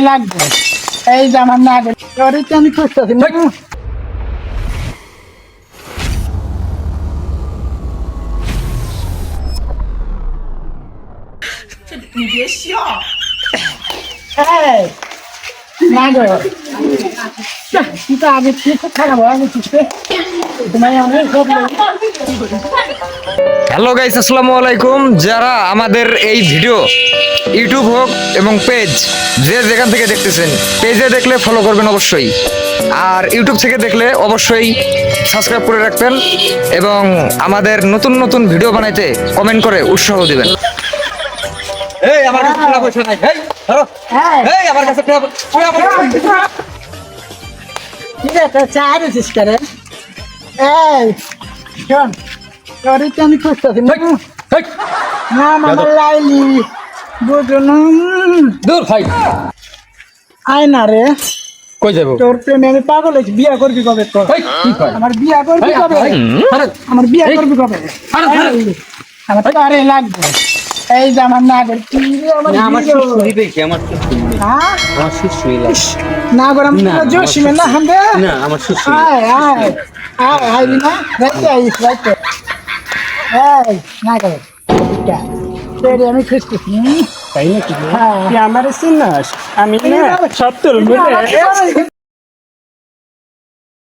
লাগবে এই যে আমার না আমি খুঁজতেছি আগে ঠিক খারাপ আমি কিছু অনেক হ্যালো গাইস আসসালামু আলাইকুম। যারা আমাদের এই ভিডিও ইউটিউব হোক এবং পেজ যে যেখান থেকে দেখতেছেন পেজে দেখলে ফলো করবেন অবশ্যই। আর ইউটিউব থেকে দেখলে অবশ্যই সাবস্ক্রাইব করে রাখবেন এবং আমাদের নতুন নতুন ভিডিও বানাইতে কমেন্ট করে উৎসাহ দিবেন। এই আমার কাছে টাকা পয়সা নাই। এই ধরো। হ্যাঁ। এই আমার কাছে টাকা পয়সা আছে চাই রেছিস করে এই শোন। তোর আমি খুঁজতেছি না মামা লাইলি বুঝুন দূর ভাই আয় না রে কই যাব তোর প্রেমে আমি পাগল হয়েছি বিয়া করবি কবে তোর এই, কি কয় আমার বিয়া করবি কবে আমার বিয়া করবি কবে আমার তো আরে লাগবে এই যে আমার না করে কি রে আমার আমার দেখি হ্যাঁ? না আমি আমার জোশিমে না আমার সুশ্রী আয় আয় আয় আয় না রাখতে আইস রাখতে এই না করে এটা। তোরে আমি তাই নাকি হ্যাঁ। তুই আমার চিনাস আমি না সত্তর